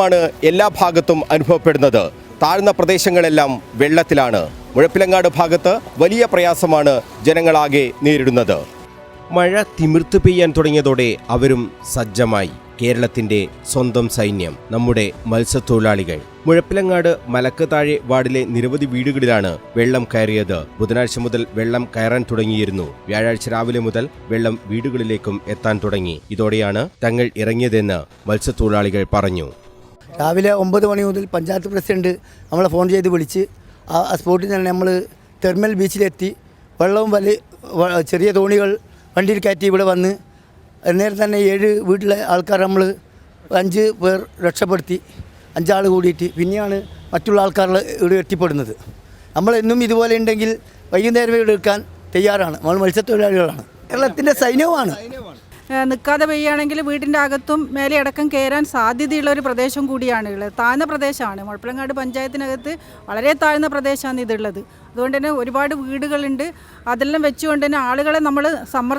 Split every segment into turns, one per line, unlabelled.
ാണ് എല്ലാ ഭാഗത്തും അനുഭവപ്പെടുന്നത്. താഴ്ന്ന പ്രദേശങ്ങളെല്ലാം വെള്ളത്തിലാണ്. മുഴപ്പിലങ്ങാട് ഭാഗത്ത് വലിയ പ്രയാസമാണ് ജനങ്ങളാകെ നേരിടുന്നത്. മഴ തിമിർത്ത് പെയ്യാൻ തുടങ്ങിയതോടെ അവരും സജ്ജമായി. കേരളത്തിന്റെ സ്വന്തം സൈന്യം നമ്മുടെ മത്സ്യത്തൊഴിലാളികൾ. മുഴപ്പിലങ്ങാട് മലക്ക് താഴെ വാർഡിലെ നിരവധി വീടുകളിലാണ് വെള്ളം കയറിയത്. ബുധനാഴ്ച മുതൽ വെള്ളം കയറാൻ തുടങ്ങിയിരുന്നു. വ്യാഴാഴ്ച രാവിലെ മുതൽ വെള്ളം വീടുകളിലേക്കും എത്താൻ തുടങ്ങി. ഇതോടെയാണ് തങ്ങൾ ഇറങ്ങിയതെന്ന് മത്സ്യത്തൊഴിലാളികൾ പറഞ്ഞു.
രാവിലെ ഒമ്പത് മണി മുതൽ പഞ്ചായത്ത് പ്രസിഡന്റ് നമ്മളെ ഫോൺ ചെയ്ത് വിളിച്ച് ആ സ്പോട്ടിൽ തന്നെ നമ്മൾ തെർമൽ ബീച്ചിലെത്തി. വെള്ളവും വലിയ ചെറിയ തോണികൾ വണ്ടിയിൽ കയറ്റി ഇവിടെ വന്ന് അന്നേരം തന്നെ ഏഴ് വീട്ടിലെ ആൾക്കാർ നമ്മൾ അഞ്ച് പേർ രക്ഷപ്പെടുത്തി. അഞ്ചാൾ കൂടിയിട്ട് പിന്നെയാണ് മറ്റുള്ള ആൾക്കാർ ഇവിടെ എത്തിപ്പെടുന്നത്. നമ്മളെന്നും ഇതുപോലെ ഉണ്ടെങ്കിൽ വൈകുന്നേരം ഇവിടെ എടുക്കാൻ തയ്യാറാണ്. നമ്മൾ മത്സ്യത്തൊഴിലാളികളാണ്. കേരളത്തിന്റെ സൈന്യവുമാണ്.
നിൽക്കാതെ പെയ്യുകയാണെങ്കിൽ വീടിന്റെ അകത്തും മേലെ അടക്കം കയറാൻ സാധ്യതയുള്ള ഒരു പ്രദേശം കൂടിയാണ് ഉള്ളത്. താഴ്ന്ന പ്രദേശമാണ്. മുഴപ്പിലങ്ങാട് പഞ്ചായത്തിനകത്ത് വളരെ താഴ്ന്ന പ്രദേശമാണ് ഇതുള്ളത്. അതുകൊണ്ട് തന്നെ ഒരുപാട് വീടുകളുണ്ട്. അതെല്ലാം വെച്ചുകൊണ്ട് തന്നെ ആളുകളെ നമ്മൾ സമ്മർ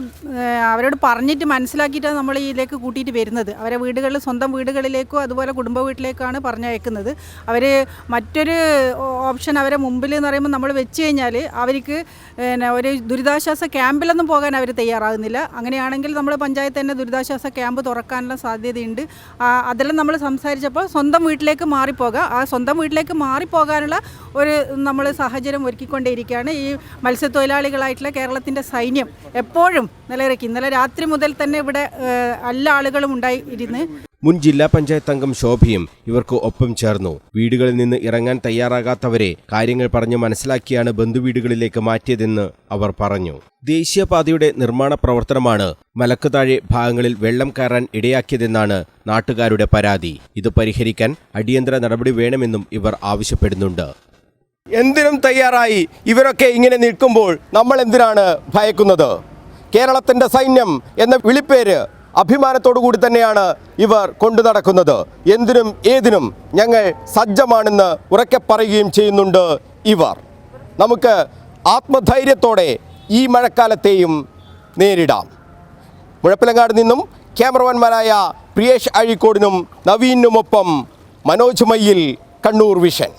അവരോട് പറഞ്ഞിട്ട് മനസ്സിലാക്കിയിട്ടാണ് നമ്മൾ ഇതിലേക്ക് കൂട്ടിയിട്ട് വരുന്നത്. അവരെ വീടുകളിൽ സ്വന്തം വീടുകളിലേക്കോ അതുപോലെ കുടുംബ വീട്ടിലേക്കാണ് പറഞ്ഞയക്കുന്നത്. അവർ മറ്റൊരു ഓപ്ഷൻ അവരെ മുമ്പിൽ എന്ന് പറയുമ്പോൾ നമ്മൾ വെച്ച് കഴിഞ്ഞാൽ അവർക്ക് പിന്നെ ഒരു ദുരിതാശ്വാസ ക്യാമ്പിലൊന്നും പോകാൻ അവർ തയ്യാറാകുന്നില്ല. അങ്ങനെയാണെങ്കിൽ നമ്മൾ പഞ്ചായത്ത് തന്നെ ദുരിതാശ്വാസ ക്യാമ്പ് തുറക്കാനുള്ള സാധ്യതയുണ്ട്. അതെല്ലാം നമ്മൾ സംസാരിച്ചപ്പോൾ സ്വന്തം വീട്ടിലേക്ക് മാറിപ്പോകാം. ആ സ്വന്തം വീട്ടിലേക്ക് മാറിപ്പോകാനുള്ള ഒരു നമ്മൾ സാഹചര്യം ഒരുക്കിക്കൊണ്ടേയിരിക്കുകയാണ് ഈ മത്സ്യത്തൊഴിലാളികളായിട്ടുള്ള കേരളത്തിന്റെ സൈന്യം എപ്പോഴും നിലയിറക്കി ഇന്നലെ രാത്രി മുതൽ തന്നെ ഇവിടെ എല്ലാ ആളുകളും ഉണ്ടായി ഇരുന്ന്
മുൻ ജില്ലാ പഞ്ചായത്ത് അംഗം ശോഭയും ഇവർക്ക് ഒപ്പം ചേർന്നു. വീടുകളിൽ നിന്ന് ഇറങ്ങാൻ തയ്യാറാകാത്തവരെ കാര്യങ്ങൾ പറഞ്ഞ് മനസ്സിലാക്കിയാണ് ബന്ധുവീടുകളിലേക്ക് മാറ്റിയതെന്ന് അവർ പറഞ്ഞു. ദേശീയപാതയുടെ നിർമ്മാണ പ്രവർത്തനമാണ് മലക്കുതാഴെ ഭാഗങ്ങളിൽ വെള്ളം കയറാൻ ഇടയാക്കിയതെന്നാണ് നാട്ടുകാരുടെ പരാതി. ഇത് പരിഹരിക്കാൻ അടിയന്തര നടപടി വേണമെന്നും ഇവർ ആവശ്യപ്പെടുന്നുണ്ട്. എന്തിനും തയ്യാറായി ഇവരൊക്കെ ഇങ്ങനെ നിൽക്കുമ്പോൾ നമ്മൾ എന്തിനാണ് ഭയക്കുന്നത്? കേരളത്തിന്റെ സൈന്യം എന്ന വിളിപ്പേര് അഭിമാനത്തോടു കൂടി തന്നെയാണ് ഇവർ കൊണ്ടു നടക്കുന്നത്. എന്തിനും ഏതിനും ഞങ്ങൾ സജ്ജമാണെന്ന് ഉറക്കെ പറയുകയും ചെയ്യുന്നുണ്ട് ഇവർ. നമുക്ക് ആത്മധൈര്യത്തോടെ ഈ മഴക്കാലത്തെയും നേരിടാം. മുഴപ്പിലങ്ങാട് നിന്നും ക്യാമറമാൻമാരായ പ്രിയേഷ് അഴീക്കോടിനും നവീനുമൊപ്പം മനോജ് മയ്യിൽ കണ്ണൂർ വിഷൻ.